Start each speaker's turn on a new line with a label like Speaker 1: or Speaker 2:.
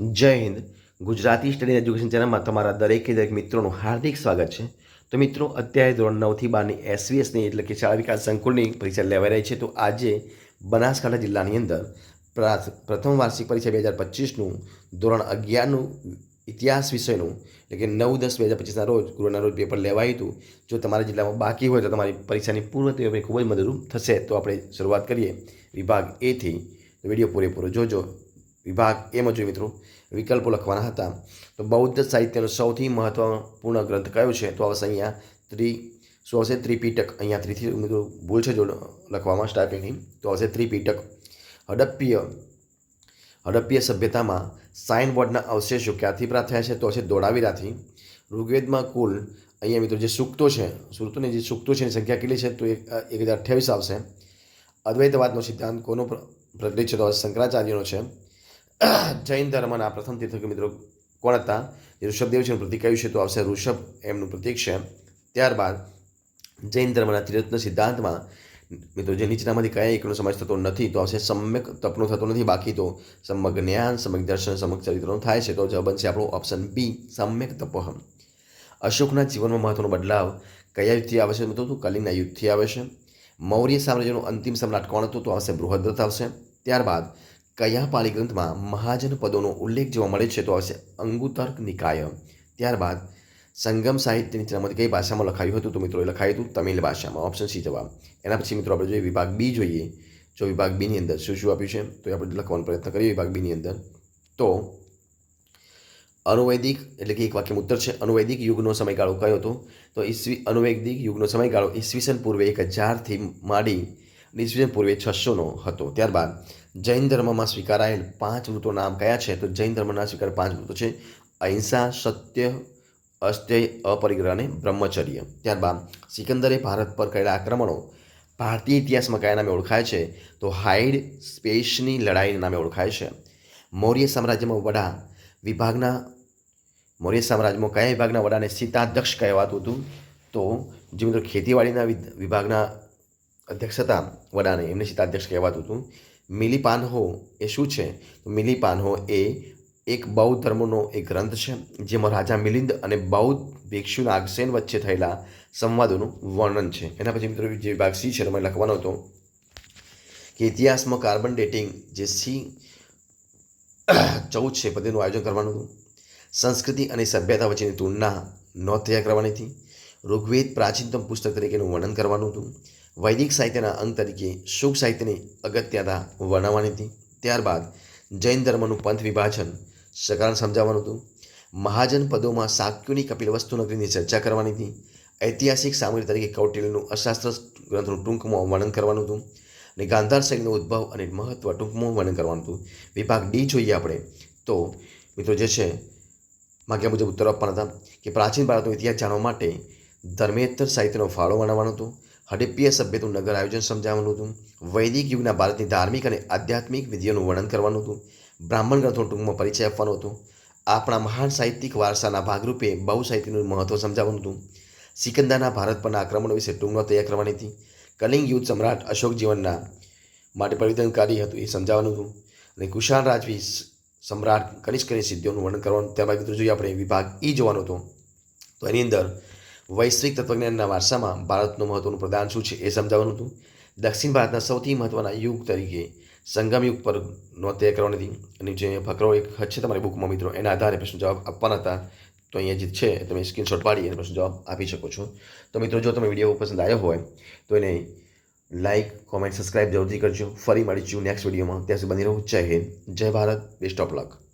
Speaker 1: જય Hind Gujarati study education ચેનલમાં તમારા દરેકે દરેક મિત્રોનું હાર્દિક સ્વાગત છે. તો મિત્રો, અત્યારે ધોરણ નવથી બારની એસવીએસની એટલે કે શાળા વિકાસ સંકુલની પરીક્ષા લેવાઈ રહી છે. તો આજે બનાસકાંઠા જિલ્લાની અંદર પ્રા- પ્રથમ વાર્ષિક પરીક્ષા બે હજાર પચીસનું ધોરણ અગિયારનું ઇતિહાસ વિષયનું એટલે કે નવ દસ બે હજાર પચીસના રોજ ગુરુના રોજ પેપર લેવાયું હતું. જો તમારા જિલ્લામાં બાકી હોય તો તમારી પરીક્ષાની પૂર્વ તૈયારી ખૂબ જ મદદરૂપ થશે. તો આપણે શરૂઆત કરીએ વિભાગ એથી વીડિયો પૂરેપૂરો જોજો. વિભાગ એમ જોઈએ મિત્રો વિકલ્પો લખવાના હતા. તો બૌદ્ધ સાહિત્યનો સૌથી મહત્વપૂર્ણ ગ્રંથ કયો છે? તો આવશે અહીંયા ત્રિ, શું આવશે? ત્રિપીટક. અહીંયા ત્રીથી મિત્રો ભૂલ છે જો લખવામાં સ્ટાર્ટિંગની તો આવશે ત્રિપીટક. હડપ્પીય હડપ્પીય સભ્યતામાં સાઇન બોર્ડના અવશેષો ક્યાંથી પ્રાપ્ત થયા છે? તો હશે દોડાવીરાથી. ઋગ્વેદમાં કુલ અહીંયા મિત્રો જે સૂક્તો છે, સૂક્તોની જે સૂક્તો છે એની સંખ્યા કેટલી છે? તો એક હજાર અઠ્યાવીસ આવશે. અદ્વૈતવાદનો સિદ્ધાંત કોનો પ્ર- પ્રચલિત છે? તો શંકરાચાર્યનો છે. જૈન ધર્મના પ્રથમ તીર્થક મિત્રો કોણ હતા? જે ઋષભદેવ છે એનું આવ્યું છે. તો આવશે ઋષભ એમનું પ્રતીક છે. ત્યારબાદ જૈન ધર્મના ત્રિરત્ન સિદ્ધાંતમાં મિત્રો જે નીચેનામાંથી કયા એકનો સમાજ થતો નથી, તો આવશે સમ્યક તપનો થતો નથી. બાકી તો સમગ્ર જ્ઞાન સમગ્ર દર્શન સમગ્ર ચરિત્રનો થાય છે. તો જવાબ બનશે આપણો ઓપ્શન બી, સમ્યક તપોહમ. અશોકના જીવનમાં મહત્વનો બદલાવ કયા યુદ્ધથી આવે છે મિત્રો? તો કલિંગના યુદ્ધથી આવે છે. મૌર્ય સામ્રાજ્યનો અંતિમ સમ્રાટ કોણ હતો? તો આવશે બૃહદ્રથ આવશે. ત્યારબાદ કયા પાલી ગ્રંથમાં મહાજન પદોનો ઉલ્લેખ જોવા મળે છે, તો આવશે અંગુતર્ક નિકાય. ત્યારબાદ સંગમ સાહિત્યની ચરમત કઈ ભાષામાં લખાયું હતું? તો મિત્રો લખાયું હતું તમિલ ભાષામાં ઓપ્શન સી જવાબ. એના પછી મિત્રો આપણે જોઈએ વિભાગ બી જોઈએ. જો વિભાગ બીની અંદર શું શું આપ્યું છે, તો આપણે લખવાનો પ્રયત્ન કરીએ વિભાગ બીની અંદર. તો અનુવૈદિક એટલે કે એક વાક્યમાં ઉત્તર છે. અનુવૈદિક યુગનો સમયગાળો કયો હતો? તો ઈસવી, અનુવૈદિક યુગનો સમયગાળો ઈસવીસન પૂર્વે એક હજારથી માંડી ઈસવીસન પૂર્વે છસોનો હતો. ત્યારબાદ જૈન ધર્મમાં સ્વીકારાયેલ પાંચ વૃત્તો નામ કયા છે? તો જૈન ધર્મના સ્વીકાર પાંચ વૃત્તો છે. અહિંસા, સત્ય, અસ્તેય, અપરિગ્રહ અને બ્રહ્મચર્ય. ત્યારબાદ સિકંદરે ભારત પર કરેલા આક્રમણો ભારતીય ઇતિહાસમાં કયા નામે ઓળખાય છે? તો હાઇડ સ્પેસની લડાઈના નામે ઓળખાય છે. મૌર્ય સામ્રાજ્યમાં વડા વિભાગના મૌર્ય સામ્રાજ્યમાં કયા વિભાગના વડાને સીતાધ્યક્ષ કહેવાતું હતું? તો જે મિત્રો ખેતીવાડીના વિભાગના અધ્યક્ષ હતા, વડાને એમને સીતાધ્યક્ષ કહેવાતું હતું. મિલીપાન્હો એ શું છે? તો મિલીપાન્હો એ એક બૌદ્ધ ધર્મનો એક ગ્રંથ છે, જેમાં રાજા મિલિંદ અને બૌદ્ધ ભિક્ષુ નાગસેન વચ્ચે થયેલા સંવાદોનું વર્ણન છે. એના પછી મિત્રો જે વિભાગ સી છે તમારે લખવાનો હતો કે ઇતિહાસમાં કાર્બન ડેટિંગ જે સી ચૌદ છે પદ્યનું આયોજન કરવાનું હતું. સંસ્કૃતિ અને સભ્યતા વચ્ચેની તુલના નોંધ તૈયાર કરવાની હતી. ઋગ્વેદ પ્રાચીનતમ પુસ્તક તરીકેનું વર્ણન કરવાનું હતું. વૈદિક સાહિત્યના અંગ તરીકે શુભ સાહિત્યની અગત્યતા વર્ણવવાની હતી. ત્યારબાદ જૈન ધર્મનું પંથ વિભાજન સકારણ સમજાવવાનું હતું. મહાજન પદોમાં કપિલ કપિલવસ્તુ નગરીની ચર્ચા કરવાની હતી. ઐતિહાસિક સામગ્રી તરીકે કૌટિલ્યનું અશાસ્ત્ર ગ્રંથનું ટૂંકમાં વર્ણન કરવાનું હતું અને ગાંધાર શૈલીનો ઉદ્ભવ અને મહત્વ ટૂંકમાં વર્ણન કરવાનું હતું. વિભાગ ડી જોઈએ આપણે તો મિત્રો જે છે માગ્યા મુજબ ઉત્તર આપવાના હતા કે પ્રાચીન ભારતનો ઇતિહાસ જાણવા માટે ધર્મેતર સાહિત્યનો ફાળો વર્ણવવાનો હતો. હડપ્પીય સભ્યતું નગર આયોજન સમજાવવાનું હતું. વૈદિક યુગના ભારતની ધાર્મિક અને આધ્યાત્મિક વિધિઓનું વર્ણન કરવાનું હતું. બ્રાહ્મણ ગ્રંથોનો ટૂંકમાં પરિચય આપવાનો હતો. આપણા મહાન સાહિત્યિક વારસાના ભાગરૂપે બહુ સાહિત્યનું મહત્વ સમજાવવાનું હતું. સિકંદરના ભારત પરના આક્રમણો વિશે ટૂંકમાં તૈયાર કરવાની હતી. કલિંગ યુદ્ધ સમ્રાટ અશોક જીવનના માટે પરિવર્તનકારી હતું એ સમજાવવાનું હતું. અને કુશાલ રાજવી સમ્રાટ કનિષ્કની સિદ્ધિઓનું વર્ણન કરવાનું ત્યારબાદ જોઈએ આપણે વિભાગ ઈ જોવાનો હતો. તો એની અંદર વૈશ્વિક તત્વજ્ઞાનના વારસામાં ભારતનું મહત્વનું પ્રદાન શું છે એ સમજાવવાનું હતું. દક્ષિણ ભારતના સૌથી મહત્વના યુગ તરીકે સંગમ યુગ પર નોંધ તૈયાર કરવાની હતી. અને જે ફકરો એક છે તમારી બુકમાં મિત્રો, એના આધારે પ્રશ્ન જવાબ આપવાના હતા. તો અહીંયા જે છે તમે સ્ક્રીનશોટ પાડી અને પ્રશ્ન જવાબ આપી શકો છો. તો મિત્રો, જો તમે વીડિયો પસંદ આવ્યો હોય, તો એને લાઇક કોમેન્ટ સબસ્ક્રાઇબ જરૂરથી કરજો. ફરી મળીશું નેક્સ્ટ વિડીયોમાં. ત્યાં સુધી બની રહો. જય હિન્દ. જય ભારત. Best of luck